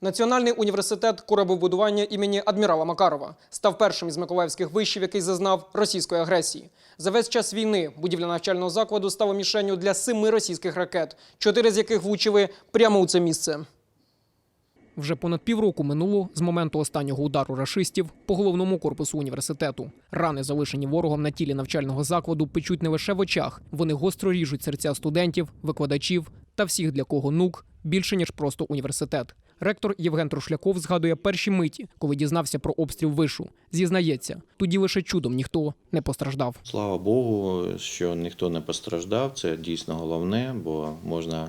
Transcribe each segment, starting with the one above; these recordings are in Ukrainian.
Національний університет кораблебудування імені адмірала Макарова став першим із миколаївських вишів, який зазнав російської агресії. За весь час війни будівля навчального закладу стала мішенню для семи російських ракет, чотири з яких влучили прямо у це місце. Вже понад півроку минуло з моменту останнього удару рашистів по головному корпусу університету. Рани, залишені ворогом на тілі навчального закладу, печуть не лише в очах. Вони гостро ріжуть серця студентів, викладачів та всіх, для кого нук більше ніж просто університет. Ректор Євген Трушляков згадує перші миті, коли дізнався про обстріл вишу. Зізнається, тоді лише чудом ніхто не постраждав. Слава Богу, що ніхто не постраждав. Це дійсно головне, бо можна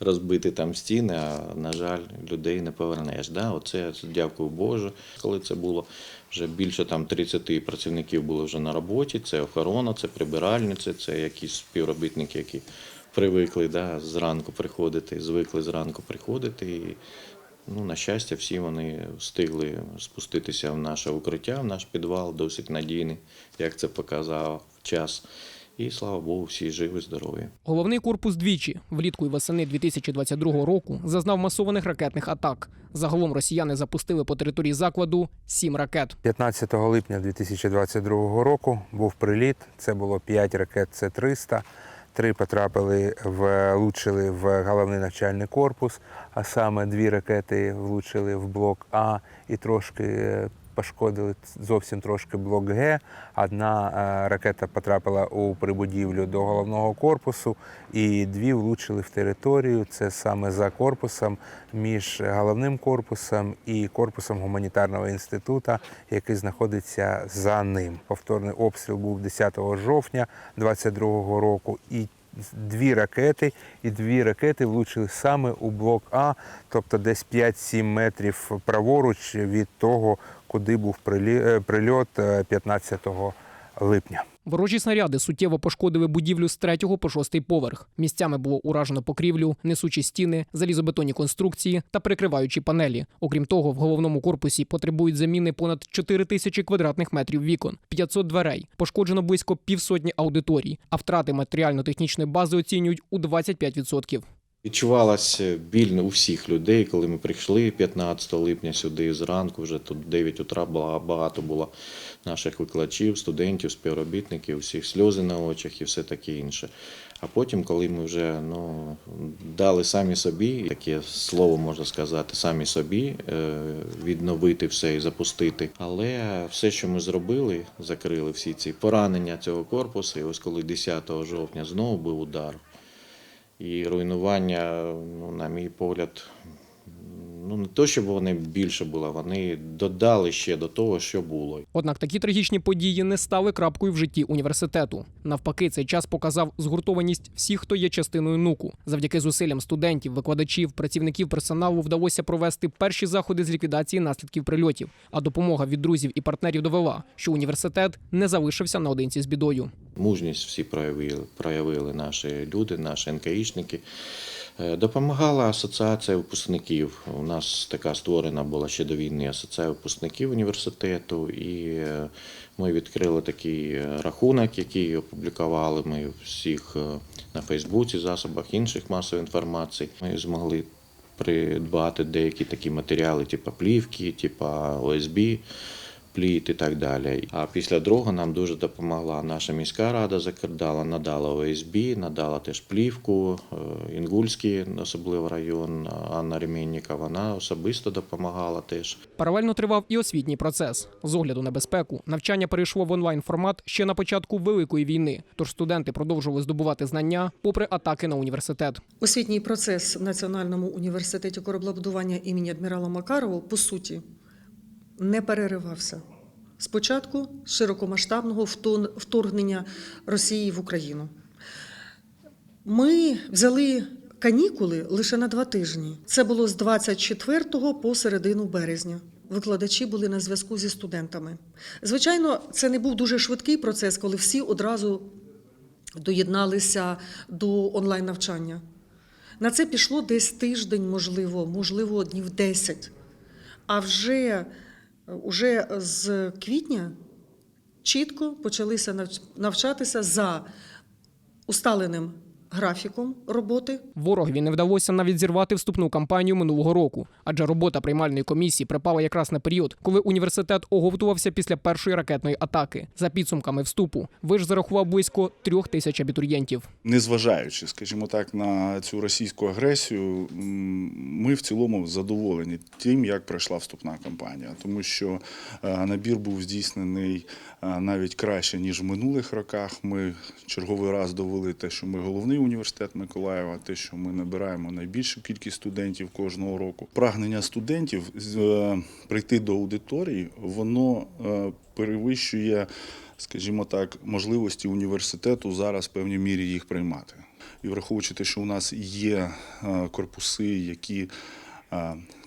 розбити там стіни, а на жаль, людей не повернеш. Да? Оце дякую Боже. Коли це було вже більше там 30 працівників було вже на роботі. Це охорона, це прибиральниці, це якісь співробітники, які привикли да, зранку приходити, звикли зранку приходити. І, ну, на щастя, всі вони встигли спуститися в наше укриття, в наш підвал, досить надійний, як це показав час. І слава Богу, всі живі, здорові. Головний корпус двічі влітку і восени 2022 року зазнав масованих ракетних атак. Загалом росіяни запустили по території закладу сім ракет. 15 липня 2022 року був приліт. Це було 5 ракет С-300. Три потрапили в влучили в головний навчальний корпус, а саме дві ракети влучили в блок А і трошки е, пошкодили зовсім трошки блок Г. Одна е, ракета потрапила у прибудівлю до головного корпусу, і дві влучили в територію. Це саме за корпусом між головним корпусом і корпусом гуманітарного інституту, який знаходиться за ним. Повторний обстріл був 10 жовтня 2022 року. І Дві ракети, і дві ракети влучили саме у блок А, тобто десь 5-7 метрів праворуч від того, куди був е, прильот е, 15 липня. Ворожі снаряди суттєво пошкодили будівлю з третього по шостий поверх. Місцями було уражено покрівлю, несучі стіни, залізобетонні конструкції та прикриваючі панелі. Окрім того, в головному корпусі потребують заміни понад 4 тисячі квадратних метрів вікон, 500 дверей. Пошкоджено близько півсотні аудиторій, а втрати матеріально-технічної бази оцінюють у 25%. Відчувалася біль у всіх людей, коли ми прийшли 15 липня сюди зранку, вже тут 9 утра багато було наших викладачів, студентів, співробітників, всіх сльози на очах і все таке інше. А потім, коли ми вже ну, дали самі собі, таке слово можна сказати, самі собі е, відновити все і запустити. Але все, що ми зробили, закрили всі ці поранення цього корпусу, і ось коли 10 жовтня знову був удар. І руйнування, ну, на мій погляд, ну не то, щоб вони більше були, вони додали ще до того, що було. Однак такі трагічні події не стали крапкою в житті університету. Навпаки, цей час показав згуртованість всіх, хто є частиною нуку. Завдяки зусиллям студентів, викладачів, працівників персоналу вдалося провести перші заходи з ліквідації наслідків прильотів. А допомога від друзів і партнерів довела, що університет не залишився наодинці з бідою. Мужність всі проявили, проявили наші люди, наші НКІшники. Е, Допомагала асоціація випускників. У нас така створена була ще до війни асоціація випускників університету, і е, ми відкрили такий е, рахунок, який опублікували ми всіх на Фейсбуці, засобах інших масової інформації. Ми змогли придбати деякі такі матеріали, типу плівки, типу ОСБ пліт і так далі. А після другого нам дуже допомогла наша міська рада Закердала, надала ОСБ, надала теж плівку, е, Інгульський, особливо район, Анна Ремінніка, вона особисто допомагала теж. Паралельно тривав і освітній процес. З огляду на безпеку навчання перейшло в онлайн формат ще на початку великої війни. Тож студенти продовжували здобувати знання попри атаки на університет. Освітній процес в Національному університеті кораблебудування імені адмірала Макарова по суті не переривався. Спочатку широкомасштабного вторгнення Росії в Україну. Ми взяли канікули лише на два тижні. Це було з 24 по середину березня. Викладачі були на зв'язку зі студентами. Звичайно, це не був дуже швидкий процес, коли всі одразу доєдналися до онлайн навчання. На це пішло десь тиждень, можливо, можливо, днів 10. А вже, уже з квітня чітко почалися навчатися за усталеним графіком роботи. Ворогові не вдалося навіть зірвати вступну кампанію минулого року, адже робота приймальної комісії припала якраз на період, коли університет оговтувався після першої ракетної атаки. За підсумками вступу, виш зарахував близько трьох тисяч абітурієнтів. Незважаючи, скажімо так, на цю російську агресію, ми в цілому задоволені тим, як пройшла вступна кампанія, тому що е, набір був здійснений е, навіть краще ніж в минулих роках. Ми черговий раз довели те, що ми головний університет Миколаєва, те, що ми набираємо найбільшу кількість студентів кожного року. Прагнення студентів е, прийти до аудиторії, воно е, перевищує скажімо так, можливості університету зараз в певній мірі їх приймати. І враховуючи те, що у нас є е, корпуси, які,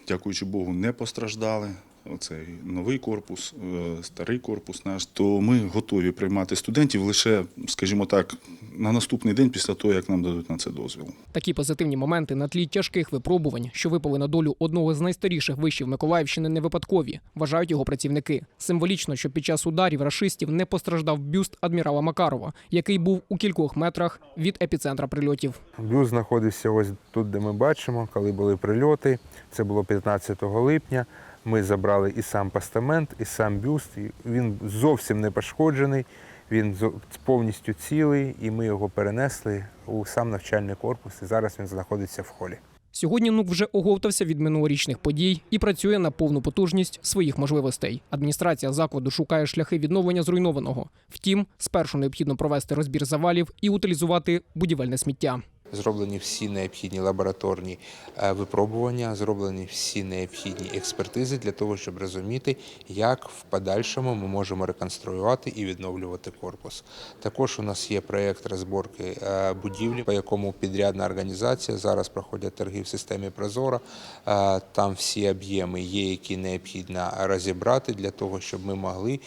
дякуючи Богу, не постраждали. Оцей новий корпус, старий корпус наш, то ми готові приймати студентів лише, скажімо так, на наступний день після того, як нам дадуть на це дозвіл. Такі позитивні моменти на тлі тяжких випробувань, що випали на долю одного з найстаріших вишів Миколаївщини, не випадкові, вважають його працівники. Символічно, що під час ударів рашистів не постраждав бюст адмірала Макарова, який був у кількох метрах від епіцентра прильотів. Бюст знаходився ось тут, де ми бачимо, коли були прильоти. Це було 15 липня. Ми забрали і сам постамент, і сам бюст. Він зовсім не пошкоджений, він повністю цілий, і ми його перенесли у сам навчальний корпус. І зараз він знаходиться в холі. Сьогодні НУК вже оговтався від минулорічних подій і працює на повну потужність своїх можливостей. Адміністрація закладу шукає шляхи відновлення зруйнованого. Втім, спершу необхідно провести розбір завалів і утилізувати будівельне сміття. Зроблені всі необхідні лабораторні е, випробування, зроблені всі необхідні експертизи для того, щоб розуміти, як в подальшому ми можемо реконструювати і відновлювати корпус. Також у нас є проєкт розборки е, будівлі, по якому підрядна організація зараз проходять торги в системі Прозоро. Е, Там всі об'єми є, які необхідно розібрати для того, щоб ми могли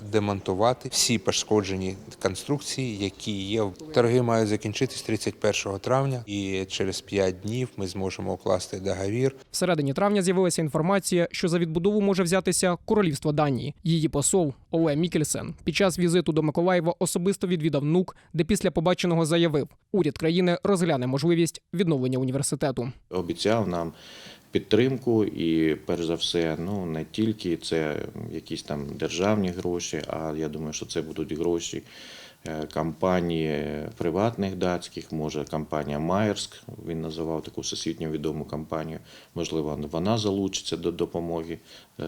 демонтувати всі пошкоджені конструкції, які є. Торги мають закінчитись 31 травня, і через 5 днів ми зможемо укласти договір. В середині травня з'явилася інформація, що за відбудову може взятися королівство Данії. Її посол Оле Мікельсен під час візиту до Миколаєва особисто відвідав НУК, де після побаченого заявив, уряд країни розгляне можливість відновлення університету. обіцяв нам підтримку і, перш за все, ну не тільки це якісь там державні гроші, а я думаю, що це будуть гроші компанії приватних датських, може компанія Майерськ, він називав таку всесвітньо відому компанію. Можливо, вона залучиться до допомоги е,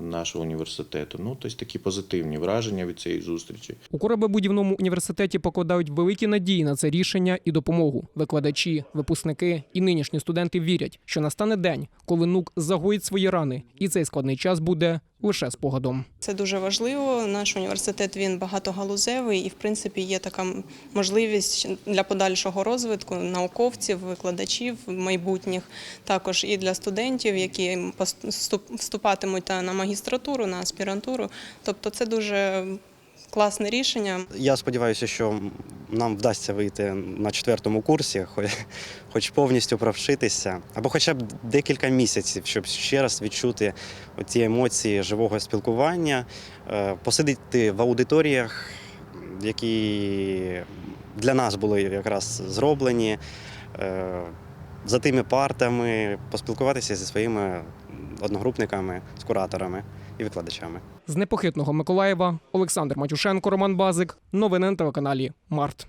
нашого університету. Ну, тобто такі позитивні враження від цієї зустрічі. У корабебудівному університеті покладають великі надії на це рішення і допомогу. Викладачі, випускники і нинішні студенти вірять, що настане день, коли НУК загоїть свої рани, і цей складний час буде лише спогадом. Це дуже важливо. Наш університет він багатогалузевий і, в принципі, є така можливість для подальшого розвитку науковців, викладачів майбутніх, також і для студентів, які вступатимуть та на магістратуру, на аспірантуру. Тобто, це дуже класне рішення. Я сподіваюся, що нам вдасться вийти на четвертому курсі, хоч, повністю провчитися, або хоча б декілька місяців, щоб ще раз відчути ті емоції живого спілкування, е, посидіти в аудиторіях, які для нас були якраз зроблені, е, за тими партами, поспілкуватися зі своїми одногрупниками, з кураторами і викладачами. З непохитного Миколаєва Олександр Матюшенко, Роман Базик. Новини на телеканалі Март.